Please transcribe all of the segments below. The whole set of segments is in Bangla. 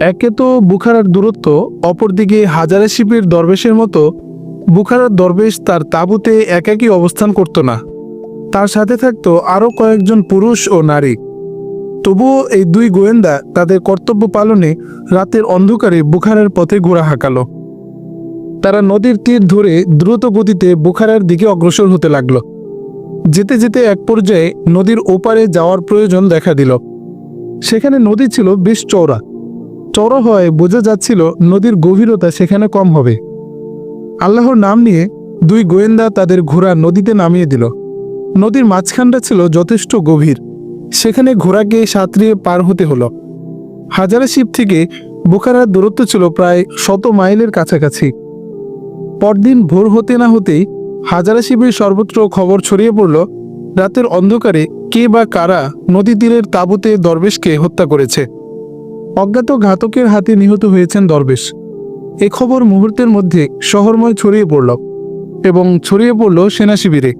একে তো বুখারার দূরত্ব, অপরদিকে হাজারে শিপের দরবেশের মতো। বুখারার দরবেশ তার তাঁবুতে একাকী অবস্থান করত না। তার সাথে থাকত আরও কয়েকজন পুরুষ ও নারী। তবুও এই দুই গোয়েন্দা তাদের কর্তব্য পালনে রাতের অন্ধকারে বুখারের পথে ঘোরা হাঁকালো। তারা নদীর তীর ধরে দ্রুত গতিতে বুখারার দিকে অগ্রসর হতে লাগল। যেতে যেতে এক পর্যায়ে নদীর ওপারে যাওয়ার প্রয়োজন দেখা দিল। সেখানে নদী ছিল বেশ চওড়া। চওড়া হওয়ায় বোঝা যাচ্ছিল নদীর গভীরতা সেখানে কম হবে। আল্লাহর নাম নিয়ে দুই গোয়েন্দা তাদের ঘোড়া নদীতে নামিয়ে দিল। নদীর মাঝখানটা ছিল যথেষ্ট গভীর। সেখানে ঘোড়াকে সাঁতরিয়ে পার হতে হলো। হাজারা শিব থেকে বোকারার দূরত্ব ছিল প্রায় শত মাইলের কাছাকাছি। পরদিন ভোর হতে না হতেই হাজারা শিবের সর্বত্র খবর ছড়িয়ে পড়ল, রাতের অন্ধকারে কে বা কারা নদী তীরের তাঁবুতে দরবেশকে হত্যা করেছে। অজ্ঞাত ঘাতকের হাতে নিহত হয়েছেন দরবেশ। এ খবর মুহূর্তের মধ্যে শহরময় ছড়িয়ে পড়ল এবং ছড়িয়ে পড়ল সেনা শিবিরে।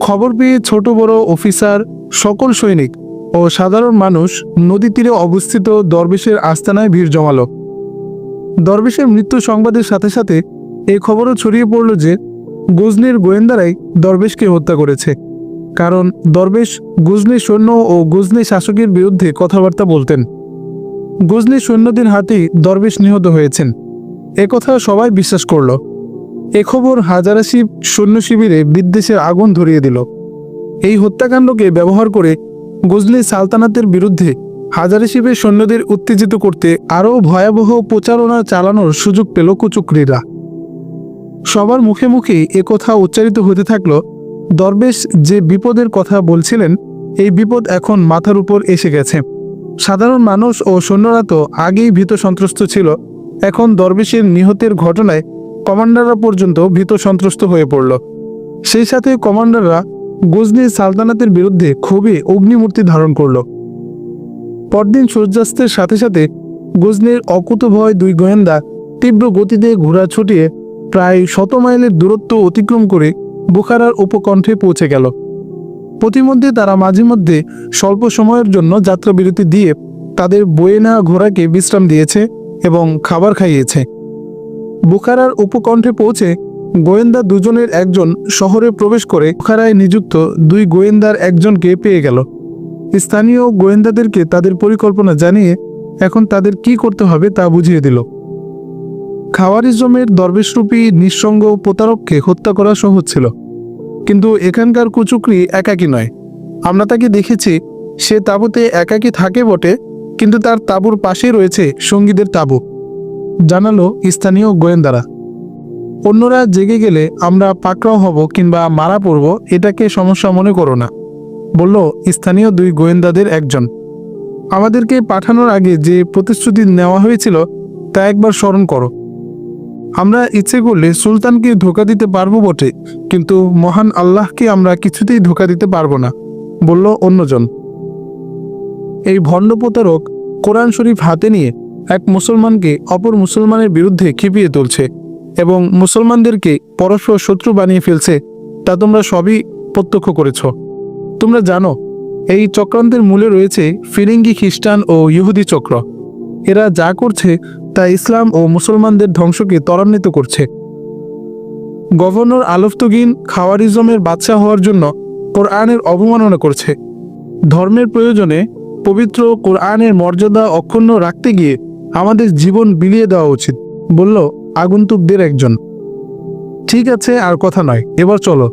খবর পেয়ে ছোট বড় অফিসার, সকল সৈনিক ও সাধারণ মানুষ নদী তীরে অবস্থিত দরবেশের আস্তানায় ভিড় জমালো। দরবেশের মৃত্যু সংবাদের সাথে সাথে এই খবরও ছড়িয়ে পড়ল যে গজনির গোয়েন্দারাই দরবেশকে হত্যা করেছে। কারণ দরবেশ গজনি সৈন্য ও গজনি শাসকের বিরুদ্ধে কথাবার্তা বলতেন। গজনি সৈন্যদের হাতেই দরবেশ নিহত হয়েছেন। একথা সবাই বিশ্বাস করল। এ খবর হাজারা শিব সৈন্য শিবিরে বিদ্বেষের আগুন ধরিয়ে দিল। এই হত্যাকাণ্ডকে ব্যবহার করে গজনি সালতানাতের বিরুদ্ধে হাজারে শিবের সৈন্যদের উত্তেজিত করতে আরও ভয়াবহ প্রচারণা চালানোর সুযোগ পেল কুচুকরিরা। সবার মুখে মুখে কথা উচ্চারিত হতে থাকল, দরবেশ যে বিপদের কথা বলছিলেন, এই বিপদ এখন মাথার উপর এসে গেছে। সাধারণ মানুষ ও সৈন্যরা তো আগেই ভীত সন্ত্রস্ত ছিল। এখন দরবেশের নিহতের ঘটনায় কমান্ডাররা পর্যন্ত ভীত সন্ত্রস্ত হয়ে পড়ল। সেই সাথে কমান্ডাররা গজনি সালতানাতের বিরুদ্ধে খুবই অগ্নিমূর্তি ধারণ করল। পরদিন সূর্যাস্তের সাথে সাথে গজনির অকুতভয় দুই গোয়েন্দা তীব্র গতিতে ঘোড়া ছুটিয়ে প্রায় শত মাইলের দূরত্ব অতিক্রম করে বুখারার উপকণ্ঠে পৌঁছে গেল। প্রতিমধ্যে তারা মাঝে মধ্যে স্বল্প সময়ের জন্য যাত্রা বিরতি দিয়ে তাদের বয়ে নেওয়া ঘোড়াকে বিশ্রাম দিয়েছে এবং খাবার খাইয়েছে। বুখারার উপকণ্ঠে পৌঁছে গোয়েন্দা দুজনের একজন শহরে প্রবেশ করে বুখারায় নিযুক্ত দুই গোয়েন্দার একজনকে পেয়ে গেল। স্থানীয় গোয়েন্দাদেরকে তাদের পরিকল্পনা জানিয়ে এখন তাদের কি করতে হবে তা বুঝিয়ে দিল। খাওয়ারিজমের দরবেশরূপী নিঃসঙ্গ প্রতারককে হত্যা করা সহজ ছিল। কিন্তু এখানকার কুচুকরি একাকী নয়। আমরা তাকে দেখেছি, সে তাঁবুতে একাকী থাকে বটে, কিন্তু তার তাঁবুর পাশেই রয়েছে সঙ্গীদের তাঁবু। জানালো স্থানীয় গোয়েন্দারা। অন্যরা জেগে গেলে আমরা পাকড়াও হব কিংবা মারা পড়ব, এটাকে সমস্যা মনে করো না, বলল স্থানীয় দুই গোয়েন্দাদের একজন। আমাদেরকে পাঠানোর আগে যে প্রতিশ্রুতি নেওয়া হয়েছিল, তা একবার স্মরণ করো। আমরা ইচ্ছে করলে সুলতানকে ধোকা দিতে পারব বটে, কিন্তু মহান আল্লাহকে আমরা কিছুতেই ধোকা দিতে পারব না, বলল অন্যজন। এই ভণ্ড প্রতারক কোরআন শরীফ হাতে নিয়ে এক মুসলমানকে অপর মুসলমানের বিরুদ্ধে খেপিয়ে তুলছে এবং মুসলমানদেরকে পরস্পর শত্রু বানিয়ে ফেলছে, তা তোমরা সবই প্রত্যক্ষ করেছ। তোমরা জানো, এই চক্রান্তের মূলে রয়েছে ফিরিঙ্গি খ্রিস্টান ও ইহুদি চক্র। এরা যা করছে তা ইসলাম ও মুসলমানদের ধ্বংসকে ত্বরান্বিত করছে। গভর্নর আলফতগিন খাওয়ারিজমের বাদশাহ হওয়ার জন্য কোরআনের অবমাননা করছে। ধর্মের প্রয়োজনে পবিত্র কোরআনের মর্যাদা অক্ষুণ্ণ রাখতে গিয়ে আমাদের জীবন বিলিয়ে দেওয়া উচিত, বলল আগন্তুকদের একজন। ঠিক আছে, আর কথা নয়, এবার চলো,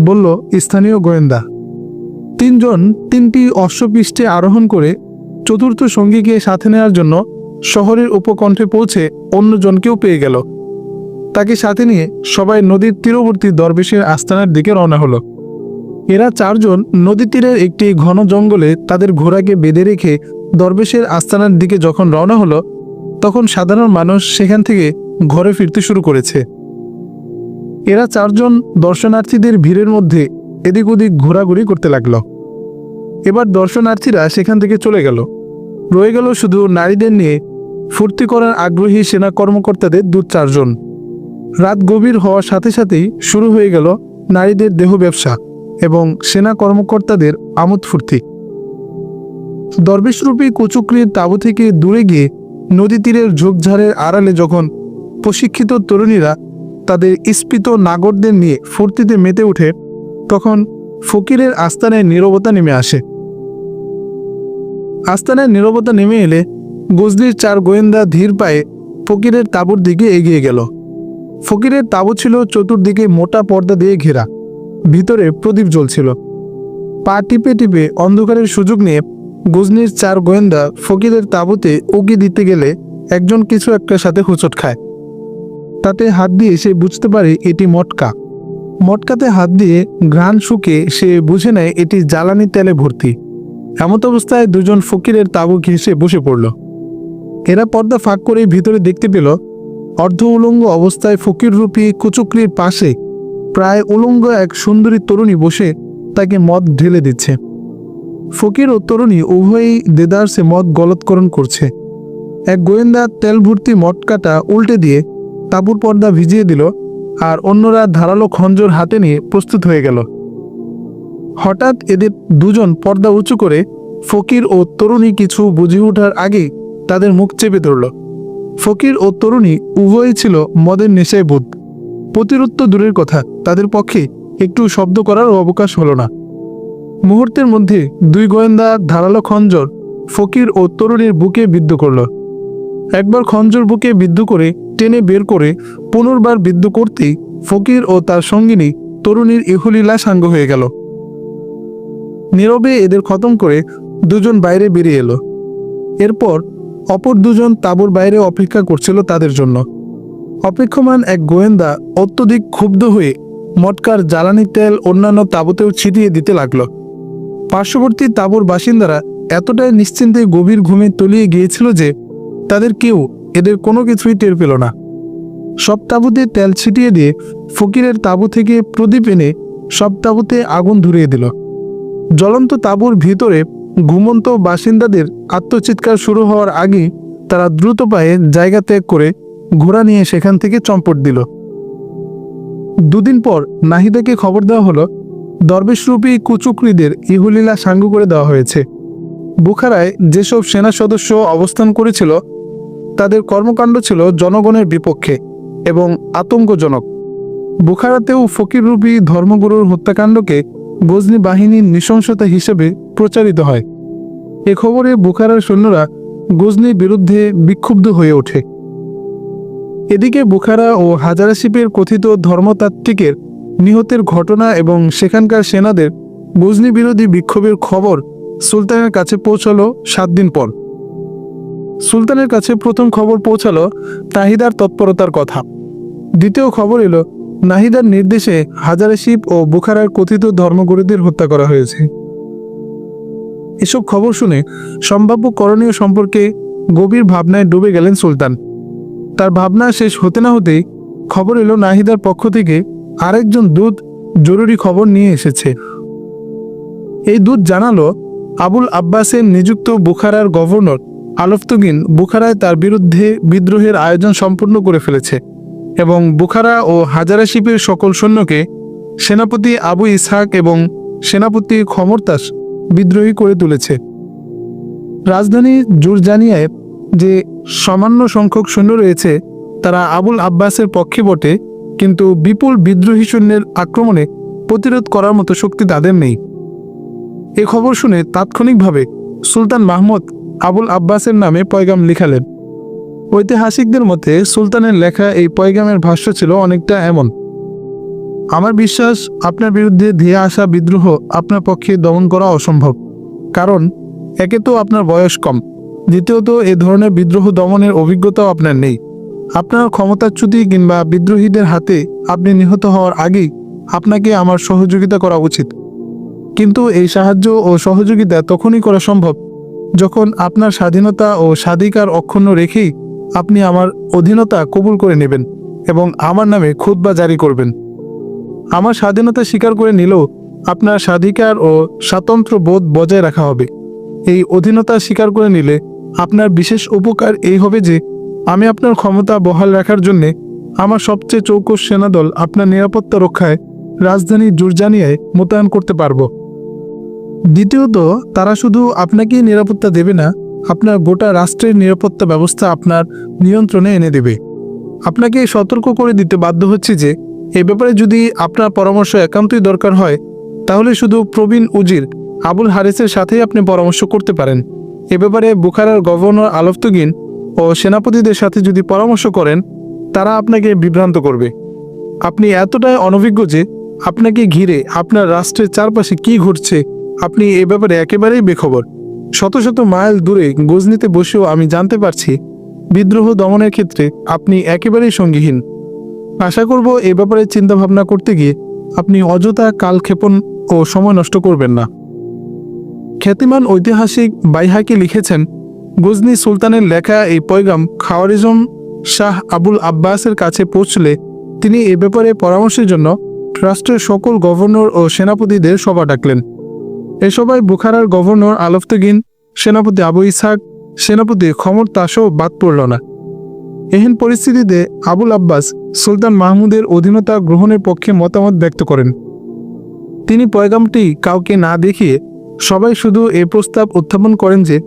বলল স্থানীয় গোয়েন্দা। তিনজন তিনটি অশ্বপৃষ্ঠে আরোহণ করে চতুর্থ সঙ্গীকে সাথে নেওয়ার জন্য শহরের উপকণ্ঠে পৌঁছে অন্যজনকেও পেয়ে গেল। তাকে সাথে নিয়ে সবাই নদীর তীরবর্তী দরবেশের আস্তানার দিকে রওনা হলো। এরা চারজন নদী তীরের একটি ঘন জঙ্গলে তাদের ঘোড়াকে বেঁধে রেখে দরবেশের আস্তানার দিকে যখন রওনা হলো, তখন সাধারণ মানুষ সেখান থেকে ঘরে ফিরতে শুরু করেছে। এরা চারজন দর্শনার্থীদের ভিড়ের মধ্যে এদিক ওদিক ঘোরাঘুরি করতে লাগল। এবার দর্শনার্থীরা সেখান থেকে চলে গেল। রয়ে গেল শুধু নারীদের নিয়ে ফুর্তি করার আগ্রহী সেনা কর্মকর্তাদের দু চারজন। রাত গভীর হওয়ার সাথে সাথেই শুরু হয়ে গেল নারীদের দেহ ব্যবসা এবং সেনা কর্মকর্তাদের আমোদ ফুর্তি। দরবেশরূপী কুচুকরির তাঁবু থেকে দূরে গিয়ে নদী তীরের ঝোপঝাড়ের আড়ালে যখন প্রশিক্ষিত তরুণীরা তাদের স্ফীত নাগরদের নিয়ে ফুর্তিতে মেতে ওঠে, তখন ফকিরের আস্তানায় নীরবতা নেমে আসে। আস্তানায় নীরবতা নেমে এলে গজলির চার গোয়েন্দা ধীর পায়ে ফকিরের তাঁবুর দিকে এগিয়ে গেল। ফকিরের তাঁবু ছিল চতুর্দিকে মোটা পর্দা দিয়ে ঘেরা। ভিতরে প্রদীপ জ্বলছিল। পা টিপে টিপে অন্ধকারের সুযোগ নিয়ে গজনির চার গোয়েন্দা ফকিরের তাঁবুতে উকি দিতে গেলে একজন কিছু একটার সাথে হুচট খায়। তাতে হাত দিয়ে সে বুঝতে পারে এটি মটকা। মটকাতে হাত দিয়ে ঘ্রাণ শুকে সে বুঝে নেয় এটি জ্বালানি তেলে ভর্তি। এমত অবস্থায় দুজন ফকিরের তাঁবু ঘেঁষে বসে পড়ল। এরা পর্দা ফাঁক করে ভিতরে দেখতে পেল অর্ধ উলঙ্গ অবস্থায় ফকিররূপী কুচুকরির পাশে প্রায় উলঙ্গ এক সুন্দরী তরুণী বসে তাকে মদ ঢেলে দিচ্ছে। ফকির ও তরুণী উভয়ই দেদারসে মদ গলৎকরণ করছে। এক গোয়েন্দা তেল ভর্তি মটকাটা উল্টে দিয়ে তাঁবুর পর্দা ভিজিয়ে দিল আর অন্যরা ধারালো খঞ্জর হাতে নিয়ে প্রস্তুত হয়ে গেল। হঠাৎ এদের দুজন পর্দা উঁচু করে ফকির ও তরুণী কিছু বুঝে ওঠার আগেই তাদের মুখ চেপে ধরল। ফকির ও তরুণী উভয়ই ছিল মদের নেশায় বোধ। প্রতিরোধ দূরের কথা, তাদের পক্ষে একটু শব্দ করার অবকাশ হলো না। মুহূর্তের মধ্যে দুই গোয়েন্দা ধারালো খঞ্জর ফকির ও তরুণীর বুকে বিদ্ধ করল। একবার খঞ্জর বুকে বিদ্ধ করে টেনে বের করে পুনর্বার বিদ্ধ করতেই ফকির ও তার সঙ্গিনী তরুণীর ইহুলীলা সাঙ্গ হয়ে গেল। নীরবে এদের খতম করে দুজন বাইরে বেরিয়ে এলো। এরপর অপর দুজন তাঁবুর বাইরে অপেক্ষা করছিল তাদের জন্য। অপেক্ষমান এক গোয়েন্দা অত্যধিক ক্ষুব্ধ হয়ে মটকার জ্বালানি তেল অন্যান্য তাঁবুতেও ছিটিয়ে দিতে লাগল। পার্শ্ববর্তী তাঁবুর বাসিন্দারা এতটাই নিশ্চিন্তে গভীর ঘুমে তলিয়ে গিয়েছিল যে তাদের কেউ এদের কোনো কিছুই টের পেল না। সব তাঁবুতে তেল ছিটিয়ে দিয়ে ফকিরের তাঁবু থেকে প্রদীপ এনে সব তাঁবুতে আগুন ধরিয়ে দিল। জ্বলন্ত তাঁবুর ভিতরে ঘুমন্ত বাসিন্দাদের আত্মচিৎকার শুরু হওয়ার আগে তারা দ্রুত পায়ে জায়গা ত্যাগ করে ঘোড়া নিয়ে সেখান থেকে চম্পট দিল। দুদিন পর নাহিদাকে খবর দেওয়া হলো, দরবেশরূপী কুচুকরিদের ইহুলীলা সাঙ্গু করে দেওয়া হয়েছে। বুখারায় যেসব সেনা সদস্য অবস্থান করেছিল, তাদের কর্মকাণ্ড ছিল জনগণের বিপক্ষে এবং আতঙ্কজনক। বুখারাতেও ফকিররূপী ধর্মগুরুর হত্যাকাণ্ডকে গজনি বাহিনীর নৃশংসতা হিসেবে প্রচারিত হয়। এ খবরে বুখারার সৈন্যরা গজনির বিরুদ্ধে বিক্ষুব্ধ হয়ে ওঠে। এদিকে বুখারা ও হাজারাশিপের কথিত ধর্মতাত্ত্বিকের নিহতের ঘটনা এবং সেখানকার সেনাদের গজনি বিরোধী বিক্ষোভের খবর সুলতানের কাছে পৌঁছালো সাত দিন পর। সুলতানের কাছে প্রথম খবর পৌঁছালো তাহিদার তৎপরতার কথা। দ্বিতীয় খবর এলো নাহিদার নির্দেশে হাজারে শিপ ও বুখারার কথিত ধর্মগুরুদের হত্যা করা হয়েছে। এসব খবর শুনে সম্ভাব্য করণীয় সম্পর্কে গভীর ভাবনায় ডুবে গেলেন সুলতান। তার ভাবনা শেষ হতে না হতেই খবর এলো নাহিদার পক্ষ থেকে আরেকজন দূত জরুরি খবর নিয়ে এসেছে। এই দূত জানালো, আবুল আব্বাসের নিযুক্ত বুখারার গভর্নর আলফতুগিন বুখারায় তার বিরুদ্ধে বিদ্রোহের আয়োজন সম্পূর্ণ করে ফেলেছে এবং বুখারা ও হাজারা শিপের সকল সৈন্যকে সেনাপতি আবু ইসহাক এবং সেনাপতি খমরতাস বিদ্রোহী করে তুলেছে। রাজধানী জুরজানিয়ায় যে সামান্য সংখ্যক সৈন্য রয়েছে, তারা আবুল আব্বাসের পক্ষে বটে, কিন্তু বিপুল বিদ্রোহী সৈন্যের আক্রমণে প্রতিরোধ করার মতো শক্তি তাদের নেই। এ খবর শুনে তাৎক্ষণিকভাবে সুলতান মাহমুদ আবুল আব্বাসের নামে পয়গাম লিখালেন। ঐতিহাসিকদের মতে সুলতানের লেখা এই পয়গামের ভাষ্য ছিল অনেকটা এমন। আমার বিশ্বাস, আপনার বিরুদ্ধে ধেয়ে আসা বিদ্রোহ আপনার পক্ষে দমন করা অসম্ভব। কারণ, একে তো আপনার বয়স কম। দ্বিতীয়ত, এ ধরনের বিদ্রোহ দমনের অভিজ্ঞতাও আপনার নেই। আপনার ক্ষমতাচ্যুতি কিংবা বিদ্রোহীদের হাতে আপনি নিহত হওয়ার আগেই আপনাকে আমার সহযোগিতা করা উচিত। কিন্তু এই সাহায্য ও সহযোগিতা তখনই করা সম্ভব যখন আপনার স্বাধীনতা ও স্বাধিকার অক্ষুণ্ণ রেখেই আপনি আমার অধীনতা কবুল করে নেবেন এবং আমার নামে খুতবা জারি করবেন। আমার স্বাধীনতা স্বীকার করে নিলেও আপনার স্বাধিকার ও স্বাতন্ত্র বোধ বজায় রাখা হবে। এই অধীনতা স্বীকার করে নিলে আপনার বিশেষ উপকার এই হবে যে, আমি আপনার ক্ষমতা বহাল রাখার জন্যে আমার সবচেয়ে চৌকস সেনাদল আপনার নিরাপত্তা রক্ষায় রাজধানী জুরজানিয়ায় মোতায়েন করতে পারব। দ্বিতীয়ত, তারা শুধু আপনাকেই নিরাপত্তা দেবে না, আপনার গোটা রাষ্ট্রের নিরাপত্তা ব্যবস্থা আপনার নিয়ন্ত্রণে এনে দেবে। আপনাকে সতর্ক করে দিতে বাধ্য হচ্ছে যে এ ব্যাপারে যদি আপনার পরামর্শ একান্তই দরকার হয়, তাহলে শুধু প্রবীণ উজির আবুল হারিসের সাথেই আপনি পরামর্শ করতে পারেন। এ ব্যাপারে বুখারার গভর্নর আলফতুগিন ও সেনাপতিদের সাথে যদি পরামর্শ করেন, তারা আপনাকে বিভ্রান্ত করবে। আপনি এতটাই অনভিজ্ঞ যে আপনাকে ঘিরে আপনার রাষ্ট্রের চারপাশে কি ঘটছে, আপনি এ ব্যাপারে একেবারেই বেখবর। শত শত মাইল দূরে গজনিতে বসেও আমি জানতে পারছি, বিদ্রোহ দমনের ক্ষেত্রে আপনি একেবারেই সঙ্গীহীন। আশা করব এ ব্যাপারে চিন্তা ভাবনা করতে গিয়ে আপনি অযথা কালক্ষেপণ ও সময় নষ্ট করবেন না। খ্যাতিমান ঐতিহাসিক বাইহাকি লিখেছেন, গজনি সুলতানের লেখা এই পয়গাম খাওয়ারিজম শাহ আবুল আব্বাসের কাছে পৌঁছলে তিনি এ ব্যাপারে পরামর্শের জন্য রাষ্ট্রের সকল গভর্নর ও সেনাপতিদের সভা ডাকলেন। এ সভায় বুখারার গভর্নর আলফতগিন, সেনাপতি আবু ইসাক সেনাপতি খমর তাসও বাদ পড়ল না। এহেন পরিস্থিতিতে আবুল আব্বাস সুলতান মাহমুদের অধীনতা গ্রহণের পক্ষে মতামত ব্যক্ত করেন। তিনি পয়গামটি কাউকে না দেখিয়ে সবাই শুধু এ প্রস্তাব উত্থাপন করেন যে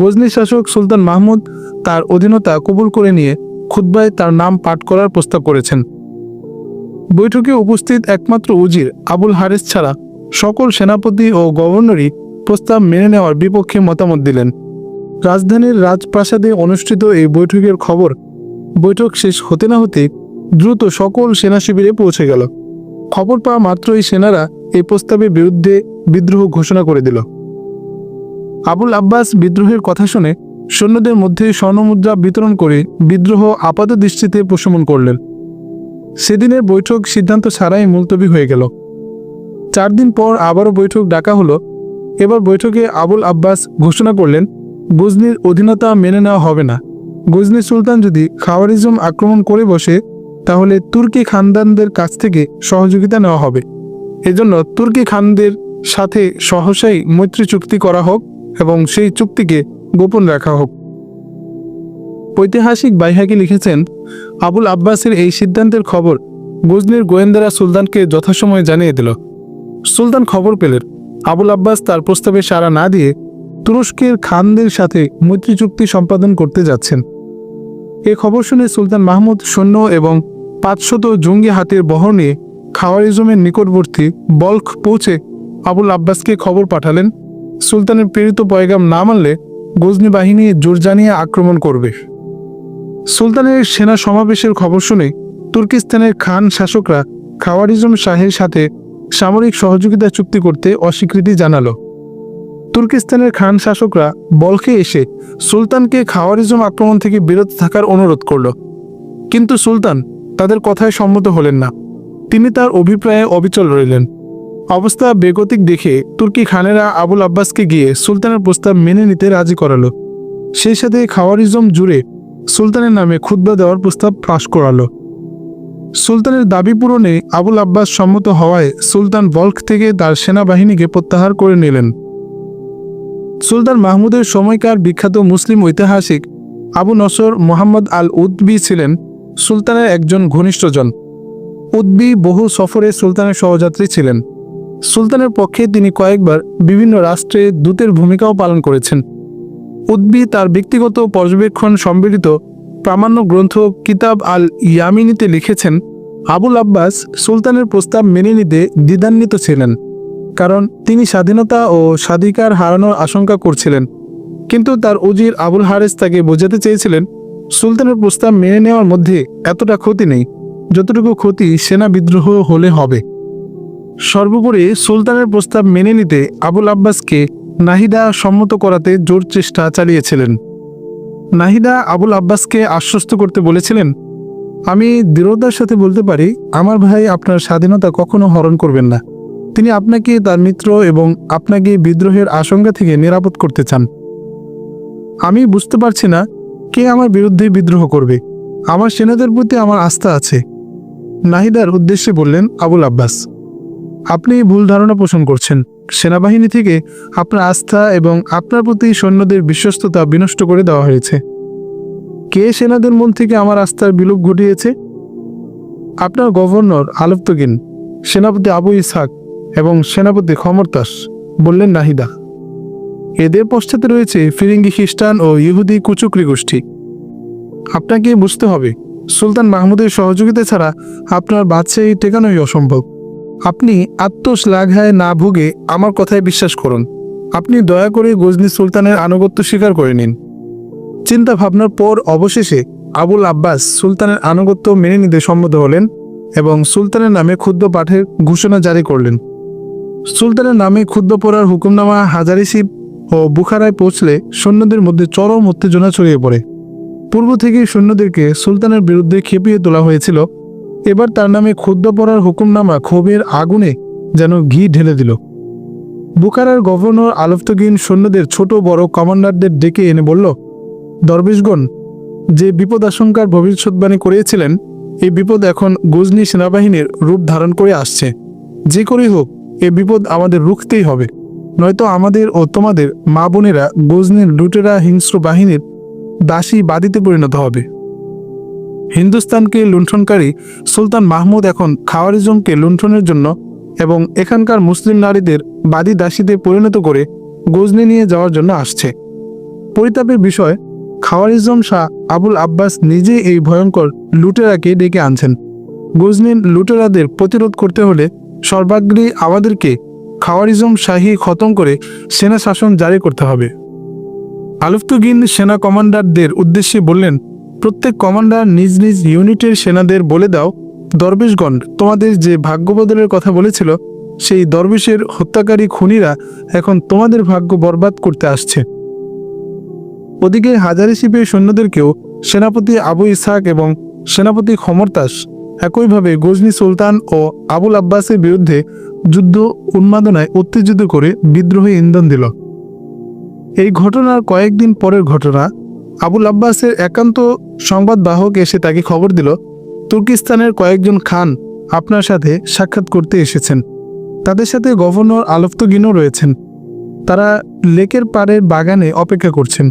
গজনি শাসক সুলতান মাহমুদ তার অধীনতা কবুল করে নিয়ে খুদ্বায় তার নাম পাঠ করার প্রস্তাব করেছেন। বৈঠকে উপস্থিত একমাত্র উজির আবুল হারেস ছাড়া সকল সেনাপতি ও গভর্নরই প্রস্তাব মেনে নেওয়ার বিপক্ষে মতামত দিলেন। রাজধানীর রাজপ্রাসাদে অনুষ্ঠিত এই বৈঠকের খবর বৈঠক শেষ হতে না হতে দ্রুত সকল সেনা শিবিরে পৌঁছে গেল। খবর পাওয়া মাত্রই সেনারা এই প্রস্তাবের বিরুদ্ধে বিদ্রোহ ঘোষণা করে দিল। আবুল আব্বাস বিদ্রোহের কথা শুনে সৈন্যদের মধ্যে স্বর্ণমুদ্রা বিতরণ করে বিদ্রোহ আপাত দৃষ্টিতে প্রশমন করলেন। সেদিনের বৈঠক সিদ্ধান্ত ছাড়াই মুলতবি হয়ে গেল। চার দিন পর আবারও বৈঠক ডাকা হলো। এবার বৈঠকে আবুল আব্বাস ঘোষণা করলেন গজনির অধীনতা মেনে নেওয়া হবে না। গজনি সুলতান যদি খাওয়ারিজম আক্রমণ করে বসে, তাহলে তুর্কি খানদানদের কাছ থেকে সহযোগিতা নেওয়া হবে। এজন্য তুর্কি খানদের সাথে সহসাই মৈত্রী চুক্তি করা হোক এবং সেই চুক্তিকে গোপন রাখা হোক। ঐতিহাসিক বাইহাকি লিখেছেন, আবুল আব্বাসের এই সিদ্ধান্তের খবর গজনির গোয়েন্দারা সুলতানকে যথাসময়ে জানিয়ে দিল। সুলতান খবর পেলেন, আবুল আব্বাস তার প্রস্তাবে সাড়া না দিয়ে তুরস্কের খানদের সাথে মৈত্রী চুক্তি সম্পাদন করতে যাচ্ছেন। এ খবর শুনে সুলতান মাহমুদ সৈন্য এবং পাঁচশত জঙ্গি হাতের বহর নিয়ে খাওয়ারিজমের নিকটবর্তী বলখ পৌঁছে আবুল আব্বাসকে খবর পাঠালেন। সুলতানের প্রেরিত পয়গাম না মানলে গজনি বাহিনী জোর জানিয়ে আক্রমণ করবে। সুলতানের সেনা সমাবেশের খবর শুনে তুর্কিস্তানের খান শাসকরা খাওয়ারিজম শাহের সাথে সামরিক সহযোগিতা চুক্তি করতে অস্বীকৃতি জানালো। তুর্কিস্তানের খান শাসকরা বলকে এসে সুলতানকে খাওয়ারিজম আক্রমণ থেকে বিরত থাকার অনুরোধ করল। কিন্তু সুলতান তাদের কথায় সম্মত হলেন না। তিনি তার অভিপ্রায়ে অবিচল রইলেন। অবস্থা বেগতিক দেখে তুর্কি খানেরা আবুল আব্বাসকে গিয়ে সুলতানের প্রস্তাব মেনে নিতে রাজি করালো। সেই সাথে খাওয়ারিজম জুড়ে সুলতানের নামে ক্ষুদ্র দেওয়ার প্রস্তাব ফাঁস করালো। সুলতানের দাবি পূরণে আবুল আব্বাস সম্মত হওয়ায় সুলতান বল্ক থেকে তার সেনাবাহিনীকে প্রত্যাহার করে নিলেন। সুলতান মাহমুদের সময়কার বিখ্যাত মুসলিম ঐতিহাসিক আবু নসর মোহাম্মদ আল উদ্বি ছিলেন সুলতানের একজন ঘনিষ্ঠজন। উদ্বি বহু সফরে সুলতানের সহযাত্রী ছিলেন। সুলতানের পক্ষে তিনি কয়েকবার বিভিন্ন রাষ্ট্রে দূতের ভূমিকাও পালন করেছেন। উদ্বি তার ব্যক্তিগত পর্যবেক্ষণ সম্মিলিত প্রামাণ্য গ্রন্থ কিতাব আল ইয়ামিনীতে লিখেছেন, আবুল আব্বাস সুলতানের প্রস্তাব মেনে নিতে দ্বিধান্বিত ছিলেন। কারণ তিনি স্বাধীনতা ও স্বাধিকার হারানোর আশঙ্কা করছিলেন। কিন্তু তার উজির আবুল হারেস তাকে বোঝাতে চেয়েছিলেন, সুলতানের প্রস্তাব মেনে নেওয়ার মধ্যে এতটা ক্ষতি নেই, যতটুকু ক্ষতি সেনা বিদ্রোহ হলে হবে। সর্বোপরি সুলতানের প্রস্তাব মেনে নিতে আবুল আব্বাসকে নাহিদা সম্মত করাতে জোর চেষ্টা চালিয়েছিলেন। নাহিদা আবুল আব্বাসকে আশ্বস্ত করতে বলেছিলেন, আমি দৃঢ়তার সাথে বলতে পারি, আমার ভাই আপনার স্বাধীনতা কখনো হরণ করবেন না। তিনি আপনাকে তার মিত্র এবং আপনাকে বিদ্রোহের আশঙ্কা থেকে নিরাপদ করতে চান। আমি বুঝতে পারছি না কে আমার বিরুদ্ধে বিদ্রোহ করবে। আমার সেনাদের প্রতি আমার আস্থা আছে। নাহিদার উদ্দেশ্যে বললেন আবুল আব্বাস, আপনি ভুল ধারণা পোষণ করছেন। সেনাবাহিনী থেকে আপনার আস্থা এবং আপনার প্রতি সৈন্যদের বিশ্বস্ততা বিনষ্ট করে দেওয়া হয়েছে। কে সেনাদের মন থেকে আমার আস্থার বিলোপ ঘটিয়েছে? আপনার গভর্নর আলফতগিন সেনাপতি আবু ইসহাক এবং সেনাপতি খমরতাস বললেন, নাহিদা, এদের পশ্চাতে রয়েছে ফিরিঙ্গি খ্রিস্টান ও ইহুদি কুচুকরি গোষ্ঠী। আপনাকে বুঝতে হবে, সুলতান মাহমুদের সহযোগিতা ছাড়া আপনার বাদশাহী টেকানোই অসম্ভব। আপনি আত্মশ্লাঘায় না ভুগে আমার কথায় বিশ্বাস করুন। আপনি দয়া করে গজনী সুলতানের আনুগত্য স্বীকার করে নিন। চিন্তা ভাবনার পর অবশেষে আবুল আব্বাস সুলতানের আনুগত্য মেনে নিতে সম্মত হলেন এবং সুলতানের নামে ক্ষুদ্র পাঠের ঘোষণা জারি করলেন। সুলতানের নামে ক্ষুদ্র পড়ার হুকুমনামা হাজারিসিব ও বুখারায় পৌঁছলে সৈন্যদের মধ্যে চরম উত্তেজনা ছড়িয়ে পড়ে। পূর্ব থেকে সৈন্যদেরকে সুলতানের বিরুদ্ধে খেপিয়ে তোলা হয়েছিল। এবার তার নামে ক্ষুদ্র পড়ার হুকুমনামা ক্ষোভের আগুনে যেন ঘি ঢেলে দিল। বুকারার গভর্নর আলফতগিন সৈন্যদের ছোট বড় কমান্ডারদের ডেকে এনে বলল, দরবেশগণ, যে বিপদ আশঙ্কার ভবিষ্যৎবাণী করিয়েছিলেন, এই বিপদ এখন গজনি সেনাবাহিনীর রূপ ধারণ করে আসছে। যে করেই হোক এ বিপদ আমাদের রুখতেই হবে। নয়তো আমাদের ও তোমাদের মা বোনেরা গজনির লুটেরা হিংস্র বাহিনীর দাসী বাদিতে পরিণত হবে। হিন্দুস্তানকে লুণ্ঠনকারী সুলতান মাহমুদ এখন খাওয়ারিজমকে লুণ্ঠনের জন্য এবং এখানকার মুসলিম নারীদের বাদী দাসীতে পরিণত করে গজনি নিয়ে যাওয়ার জন্য আসছে। পরিতাপের বিষয়, খাওয়ারিজম শাহ আবুল আব্বাস নিজে এই ভয়ঙ্কর লুটেরাকে ডেকে আনছেন। গজনির লুটেরাদের প্রতিরোধ করতে হলে সর্বাগ্রী আমাদেরকে খাওয়ারিজম শাহী খতম করে সেনা শাসন জারি করতে হবে। আলুফতুগিন সেনা কমান্ডারদের উদ্দেশ্যে বললেন, প্রত্যেক কমান্ডার নিজ নিজ ইউনিটের সেনাদের বলে দাও, দরবেশগণ, তোমাদের যে ভাগ্য বদলের কথা বলেছিল, সেই দরবেশের হত্যাকারী খুনিরা এখন তোমাদের ভাগ্য বরবাদ করতে আসছে। ওদিকে হাজারি শিপের সৈন্যদেরকেও সেনাপতি আবু ইসহাক এবং সেনাপতি খমরতাস একইভাবে গজনি সুলতান ও আবুল আব্বাসের বিরুদ্ধে যুদ্ধ উন্মাদনায় উত্তেজিত করে বিদ্রোহী ইন্ধন দিল। এই ঘটনার কয়েকদিন পরের ঘটনা, আবুল আব্বাসের একান্ত সংবাদবাহক এসে তাকে খবর দিল, তুর্কিস্তানের কয়েকজন খান আপনার সাথে সাক্ষাৎ করতে এসেছেন। তাদের সাথে গভর্নর আলফতগিনও রয়েছেন। তারা লেকের পাড়ের বাগানে অপেক্ষা করছেন।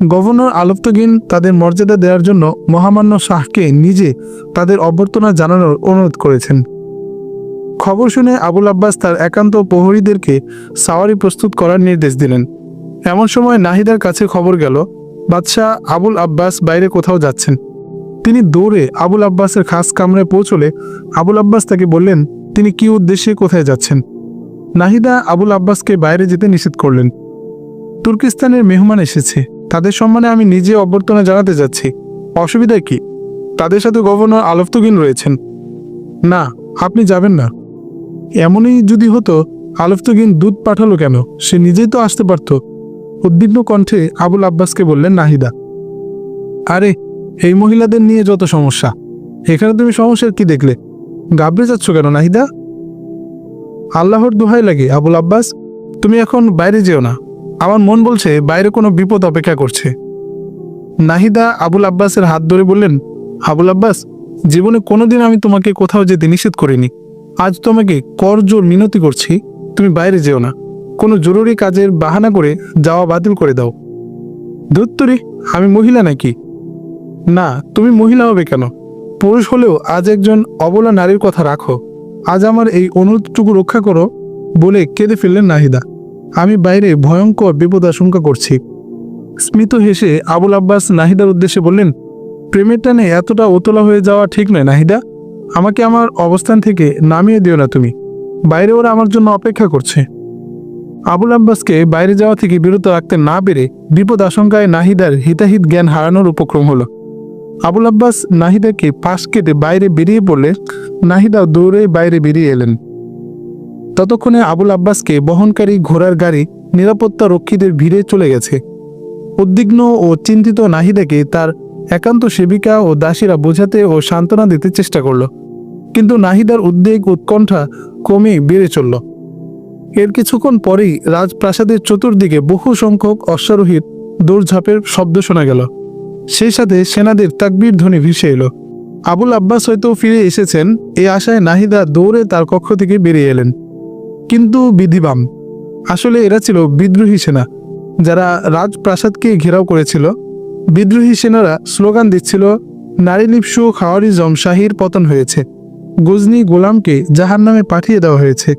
গভর্নর আলফতগিন তাদের মর্যাদা দেওয়ার জন্য মহামান্য শাহকে নিজে তাদের অভ্যর্থনা জানানোর অনুরোধ করেছেন। খবর শুনে আবুল আব্বাস তার একান্ত প্রহরীদেরকে সাওয়ারি প্রস্তুত করার নির্দেশ দিলেন। এমন সময় নাহিদার কাছে খবর গেল, বাদশাহ আবুল আব্বাস বাইরে কোথাও যাচ্ছেন। তিনি দৌড়ে আবুল আব্বাসের খাস কামরায় পৌঁছলে আবুল আব্বাস তাকে বললেন, তিনি কি উদ্দেশ্যে কোথায় যাচ্ছেন? নাহিদা আবুল আব্বাসকে বাইরে যেতে নিষেধ করলেন। তুর্কিস্তানের মেহমান এসেছে। তাদের সম্মানে আমি নিজে অভ্যর্থনা জানাতে যাচ্ছি। অসুবিধা কি? তাদের সাথে গভর্নর আলফতুগিন রয়েছেন। না, আপনি যাবেন না। এমনই যদি হতো, আলফতুগিন দুধ পাঠালো কেন? সে নিজেই তো আসতে পারত। উদ্বিগ্ন কণ্ঠে আবুল আব্বাসকে বললেন নাহিদা। আরে, এই মহিলাদের নিয়ে যত সমস্যা। এখানে তুমি সমস্যার কি দেখলে? গাবড়ে যাচ্ছ কেন নাহিদা? আল্লাহর দোহাই লাগে, আবুল আব্বাস। তুমি এখন বাইরে যেও না। আমার মন বলছে বাইরে কোনো বিপদ অপেক্ষা করছে। নাহিদা আবুল আব্বাসের হাত ধরে বললেন, আবুল আব্বাস, জীবনে কোনোদিন আমি তোমাকে কোথাও যেতে নিষেধ করিনি। আজ তোমাকে করজোর মিনতি করছি। তুমি বাইরে যেও না। কোনো জরুরি কাজের বাহানা করে যাওয়া বাতিল করে দাও। ধুত্তরি, আমি মহিলা নাকি? না, তুমি মহিলা হবে কেন? পুরুষ হলেও আজ একজন অবলা নারীর কথা রাখো। আজ আমার এই অনুরোধটুকু রক্ষা করো, বলে কেঁদে ফেললেন নাহিদা। আমি বাইরে ভয়ঙ্কর বিপদ আশঙ্কা করছি। স্মিত হেসে আবুল আব্বাস নাহিদার উদ্দেশ্যে বললেন, প্রেমের টানে এতটা ওতলা হয়ে যাওয়া ঠিক নয় নাহিদা। আমাকে আমার অবস্থান থেকে নামিয়ে দিও না তুমি। বাইরে ওরা আমার জন্য অপেক্ষা করছে। আবুল আব্বাসকে বাইরে যাওয়া থেকে বিরত রাখতে না পেরে বিপদ আশঙ্কায় নাহিদার হিতাহিত জ্ঞান হারানোর উপক্রম হলো। আবুল আব্বাস নাহিদাকে পাশ কেটে বাইরে বেরিয়ে পড়লে নাহিদা দৌড়ে বাইরে বেরিয়ে এলেন। ততক্ষণে আবুল আব্বাসকে বহনকারী ঘোড়ার গাড়ি নিরাপত্তা রক্ষীদের ভিড়ে চলে গেছে। উদ্বিগ্ন ও চিন্তিত নাহিদাকে তার একান্ত সেবিকা ও দাসীরা বোঝাতে ও সান্ত্বনা দিতে চেষ্টা করল। কিন্তু নাহিদার উদ্বেগ উৎকণ্ঠা কমে বেড়ে চলল। এর কিছুক্ষণ পরেই রাজপ্রাসাদের চতুর্দিকে বহু সংখ্যক অশ্বারোহীর দৌড়ঝাঁপের শব্দ শোনা গেল। সেই সাথে সেনাদের তাকবীর ধ্বনি ভেসে এলো। আবুল আব্বাস হয়তো ফিরে এসেছেন এই আশায় নাহিদা দৌড়ে তার কক্ষ থেকে বেরিয়ে এলেন। কিন্তু বিধিবাম। আসলে এরা ছিল বিদ্রোহী সেনা, যারা রাজপ্রাসাদকে ঘেরাও করেছিল। বিদ্রোহী সেনারা স্লোগান দিচ্ছিল, নারী লিপসু খাওয়ারিজম শাহীর পতন হয়েছে। গজনি গোলামকে জাহার নামে পাঠিয়ে দেওয়া হয়েছে।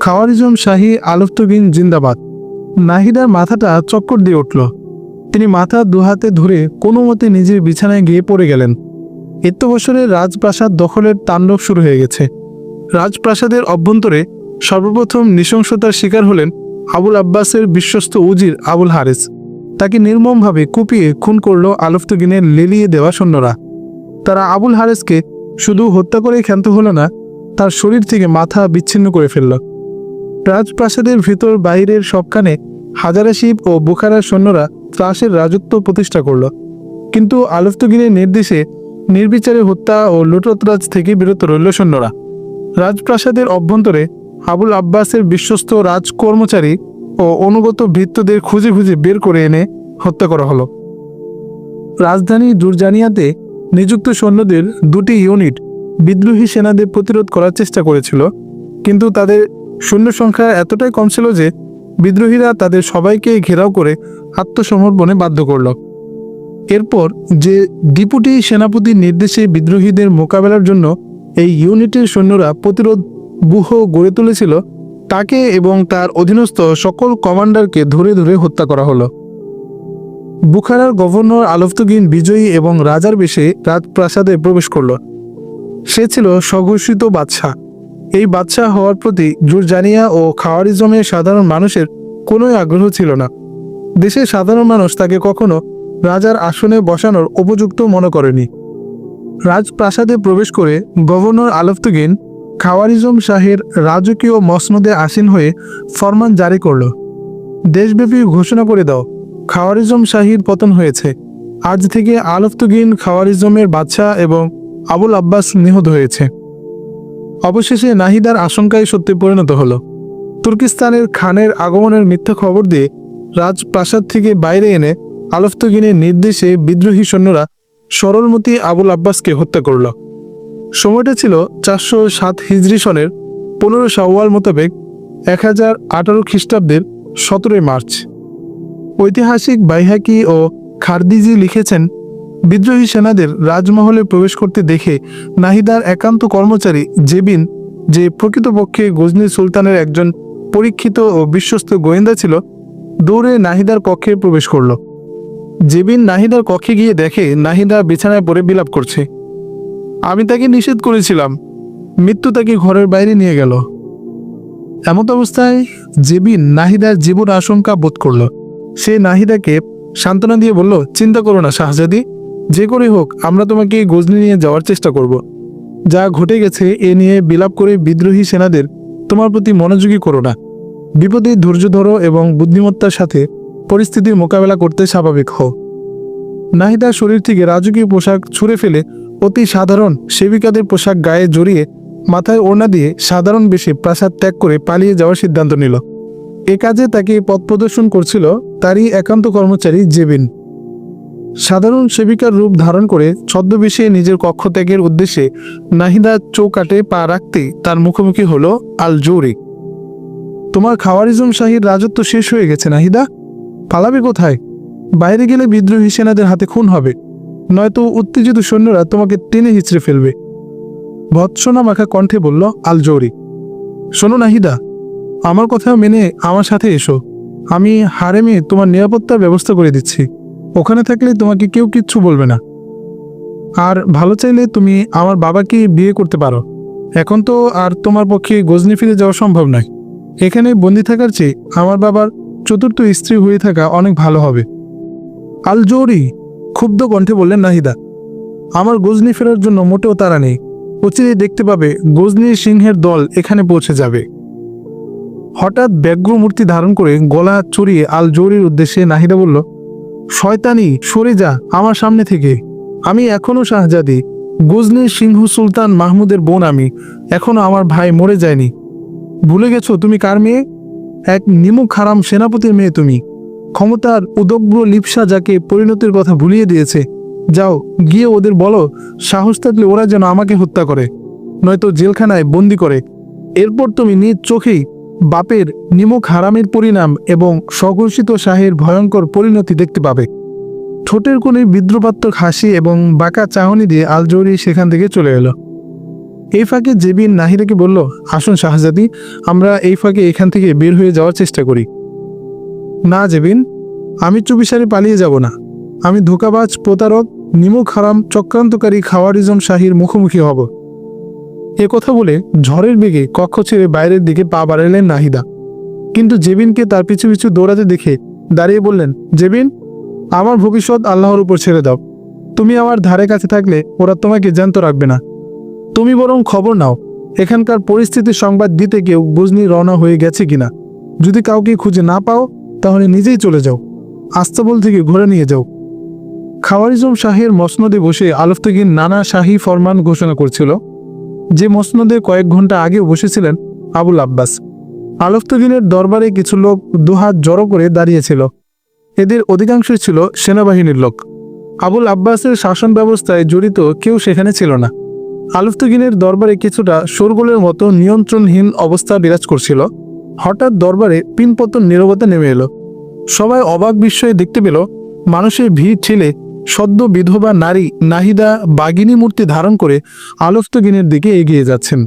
খাওয়ারিজম শাহী আলফতগিন জিন্দাবাদ। নাহিদার মাথাটা চক্কর দিয়ে উঠল। তিনি মাথা দুহাতে ধরে কোনো মতে নিজের বিছানায় গিয়ে পড়ে গেলেন। এত বছরে রাজপ্রাসাদ দখলের তাণ্ডব শুরু হয়ে গেছে। রাজপ্রাসাদের অভ্যন্তরে সর্বপ্রথম নৃশংসতার শিকার হলেন আবুল আব্বাসের বিশ্বস্ত উজির আবুল হারেস। তাকে নির্মমভাবে কুপিয়ে খুন করল আলফতগিনের লেলিয়ে দেওয়া সৈন্যরা। তারা আবুল হারেসকে শুধু হত্যা করেই ক্ষান্ত হলো না, তার শরীর থেকে মাথা বিচ্ছিন্ন করে ফেলল। রাজপ্রাসাদের ভিতর বাইরের সবখানে হাজারা শিব ও বুখারার সৈন্যরা ত্রাসের রাজত্ব প্রতিষ্ঠা করল। কিন্তু আলফতগিনের নির্দেশে নির্বিচারে হত্যা ও লুটতরাজ থেকে বিরত রইল সৈন্যরা। রাজপ্রাসাদের অভ্যন্তরে আবুল আব্বাসের বিশ্বস্ত রাজকর্মচারী ও অনুগত ভৃত্যদের খুঁজে খুঁজে বের করে এনে হত্যা করা হলো। রাজধানী দুরজানিয়াতে নিযুক্ত সৈন্যদের দুটি ইউনিট বিদ্রোহী সেনাদের প্রতিরোধ করার চেষ্টা করেছিল, কিন্তু তাদের সৈন্য সংখ্যা এতটাই কম ছিল যে বিদ্রোহীরা তাদের সবাইকে ঘেরাও করে আত্মসমর্পণে বাধ্য করল। এরপর যে ডিপুটি সেনাপতির নির্দেশে বিদ্রোহীদের মোকাবেলার জন্য এই ইউনিটের সৈন্যরা প্রতিরোধ ব্যূহ গড়ে তুলেছিল, তাকে এবং তার অধীনস্থ সকল কমান্ডারকে ধরে ধরে হত্যা করা হলো। বুখারার গভর্নর আলফতুগিন বিজয়ী এবং রাজার বেশে রাজপ্রাসাদে প্রবেশ করল। সে ছিল স্বঘোষিত বাদশাহ। এই বাদশাহ হওয়ার প্রতি জুরজানিয়া ও খাওয়ারিজমের সাধারণ মানুষের কোনোই আগ্রহ ছিল না। দেশের সাধারণ মানুষ তাকে কখনো রাজার আসনে বসানোর উপযুক্ত মনে করেনি। রাজপ্রাসাদে প্রবেশ করে গভর্নর আলফতুগিন খাওয়ারিজম শাহের রাজকীয় মসনদে আসীন হয়ে ফরমান জারি করল। দেশব্যাপী ঘোষণা করে দাও, খাওয়ারিজম শাহীর পতন হয়েছে। আজ থেকে আলফতুগিন খাওয়ারিজমের বাদশাহ এবং আবুল আব্বাস নিহত হয়েছে। অবশেষে নাহিদার আশঙ্কায় সত্যি পরিণত হল। তুর্কিস্তানের খানের আগমনের মিথ্যা খবর দিয়ে রাজপ্রাসাদ থেকে বাইরে এনে আলফতুগিনের নির্দেশে বিদ্রোহী সৈন্যরা সরলমতি আবুল আব্বাসকে হত্যা করল। সময়টা ছিল চারশো সাত হিজরি সনের পনেরো সাওয়াল মোতাবেক এক হাজার আঠারো খ্রিস্টাব্দের সতেরোই মার্চ। ঐতিহাসিক বাইহাকি ও খারদিজি লিখেছেন, বিদ্রোহী সেনাদের রাজমহলে প্রবেশ করতে দেখে নাহিদার একান্ত কর্মচারী জেবিন, যে প্রকৃতপক্ষে গজনী সুলতানের একজন পরীক্ষিত ও বিশ্বস্ত গোয়েন্দা ছিল, দৌড়ে নাহিদার কক্ষে প্রবেশ করল। জেবিন নাহিদার কক্ষে গিয়ে দেখে নাহিদা বিছানায় পড়ে বিলাপ করছে। আমি তাকে নিষেধ করেছিলাম। মৃত্যু তাকে ঘরের বাইরে নিয়ে গেল। এমত অবস্থায় জেবিন নাহিদার জীবন আশঙ্কা বোধ করল। সে নাহিদাকে সান্ত্বনা দিয়ে বলল, চিন্তা করো না শাহজাদি, যে করে হোক, আমরা তোমাকে গজনি নিয়ে যাওয়ার চেষ্টা করব। যা ঘটে গেছে, এ নিয়ে বিলাপ করে বিদ্রোহী সেনাদের তোমার প্রতি মনোযোগী করো না। বিপদে ধৈর্য ধরো এবং বুদ্ধিমত্তার সাথে পরিস্থিতির মোকাবেলা করতে স্বাভাবিক হও। নাহিদার শরীর থেকে রাজকীয় পোশাক ছুঁড়ে ফেলে অতি সাধারণ সেবিকাদের পোশাক গায়ে জড়িয়ে মাথায় ওড়না দিয়ে সাধারণ বেশে প্রাসাদ ত্যাগ করে পালিয়ে যাওয়ার সিদ্ধান্ত নিল। এ কাজে তাকে পথ প্রদর্শন করছিল তারই একান্ত কর্মচারী জেবিন। সাধারণ সেবিকার রূপ ধারণ করে ছদ্মবেশে নিজের কক্ষ ত্যাগের উদ্দেশ্যে নাহিদা চৌকাটে পা রাখতে তার মুখোমুখি হল আল জৌরি তোমার খাওয়ারিজম শাহীর রাজত্ব শেষ হয়ে গেছে নাহিদা। পালাবে কোথায়? বাইরে গেলে বিদ্রোহী সেনাদের হাতে খুন হবে। নয়তো উত্তেজিত সৈন্যরা তোমাকে টেনে হিচড়ে ফেলবে। ভৎসনা মাখা কণ্ঠে বলল আল জৌরি শোনো নাহিদা আমার কথা মেনে আমার সাথে এসো। আমি হারেমে তোমার নিরাপত্তার ব্যবস্থা করে দিচ্ছি। ওখানে থাকলে তোমাকে কেউ কিচ্ছু বলবে না। আর ভালো চাইলে তুমি আমার বাবাকে বিয়ে করতে পারো। এখন তো আর তোমার পক্ষে গজনি ফিরে যাওয়া সম্ভব নয়। এখানে বন্দি থাকার চেয়ে আমার বাবার চতুর্থ স্ত্রী হয়ে থাকা অনেক ভালো হবে। আল জৌরি ক্ষুব্ধ কণ্ঠে বললেন, নাহিদা, আমার গজনি ফেরার জন্য মোটেও তারা নেই। অচিরেই দেখতে পাবে গজনি সিংহের দল এখানে পৌঁছে যাবে। হঠাৎ ব্যগ্র মূর্তি ধারণ করে গলা চড়িয়ে আল জৌরির উদ্দেশ্যে নাহিদা বলল, শয়তানি, সরে যা আমার সামনে থেকে। আমি এখনও শাহজাদি। গজনির সিংহ সুলতান মাহমুদের বোন আমি। এখনও আমার ভাই মরে যায়নি। ভুলে গেছো তুমি কার মেয়ে? এক নিমুখ হারাম সেনাপতির মেয়ে তুমি। ক্ষমতার উদগ্র লিপসা যাকে পরিণতির কথা ভুলিয়ে দিয়েছে, যাও, গিয়ে ওদের বলো, সাহস থাকলে ওরা যেন আমাকে হত্যা করে, নয়তো জেলখানায় বন্দি করে। এরপর তুমি নিজ চোখেই বাপের নিমুখ হারামের পরিণাম এবং স্বঘোষিত শাহের ভয়ঙ্কর পরিণতি দেখতে পাবে। ঠোঁটের কোণে বিদ্রুপাত্মক হাসি এবং বাঁকা চাহনি দিয়ে আলজৌরি সেখান থেকে চলে এলো। এই ফাঁকে জেবিন নাহিরাকে বলল, আসুন শাহজাদি, আমরা এই ফাঁকে এখান থেকে বের হয়ে যাওয়ার চেষ্টা করি। না জেবিন, আমি চুপিসারে পালিয়ে যাব না। আমি ধোকাবাজ, প্রতারক, নিমুখ হারাম, চক্রান্তকারী, খাওয়ারিজম শাহীর মুখোমুখি হব। এ কথা বলে ঝড়ের বেগে কক্ষ ছেড়ে বাইরের দিকে পা বাড়ালেন নাহিদা। কিন্তু জেবিনকে তার পিছু পিছু দৌড়াতে দেখে দাঁড়িয়ে বললেন, জেবিন, আমার ভবিষ্যৎ আল্লাহর উপর ছেড়ে দাও। তুমি আমার ধারে কাছে থাকলে ওরা তোমাকে জ্যান্ত রাখবে না। তুমি বরং খবর নাও, এখানকার পরিস্থিতির সংবাদ দিতে কেউ বুঝনি রওনা হয়ে গেছে কিনা। যদি কাউকে খুঁজে না পাও তাহলে নিজেই চলে যাও। আস্তাবল থেকে ঘুরে নিয়ে যাও। খাওয়ারিজম শাহের মসনদে বসে আলফতগির নানা শাহী ফরমান ঘোষণা করছিল। যে মসনদে কয়েক ঘণ্টা আগে বসেছিলেন আবুল আব্বাস। আলফতগিনের দরবারে কিছু লোক দুহাত জড়ো করে দাঁড়িয়েছিল। এদের অধিকাংশই ছিল সেনাবাহিনীর লোক। আবুল আব্বাসের শাসন ব্যবস্থায় জড়িত কেউ সেখানে ছিল না। আলফতগিনের দরবারে কিছুটা শোরগোলের মতো নিয়ন্ত্রণহীন অবস্থা বিরাজ করছিল। হঠাৎ দরবারে পিনপতন নীরবতা নেমে এলো। সবাই অবাক বিস্ময়ে দেখতে পেল, মানুষের ভিড় ছেলে, সদ্য বিধবা নারী নাহিদা বাগিনী মূর্তি ধারণ করে আলোস্তগিনের দিকে এগিয়ে যাচ্ছেন।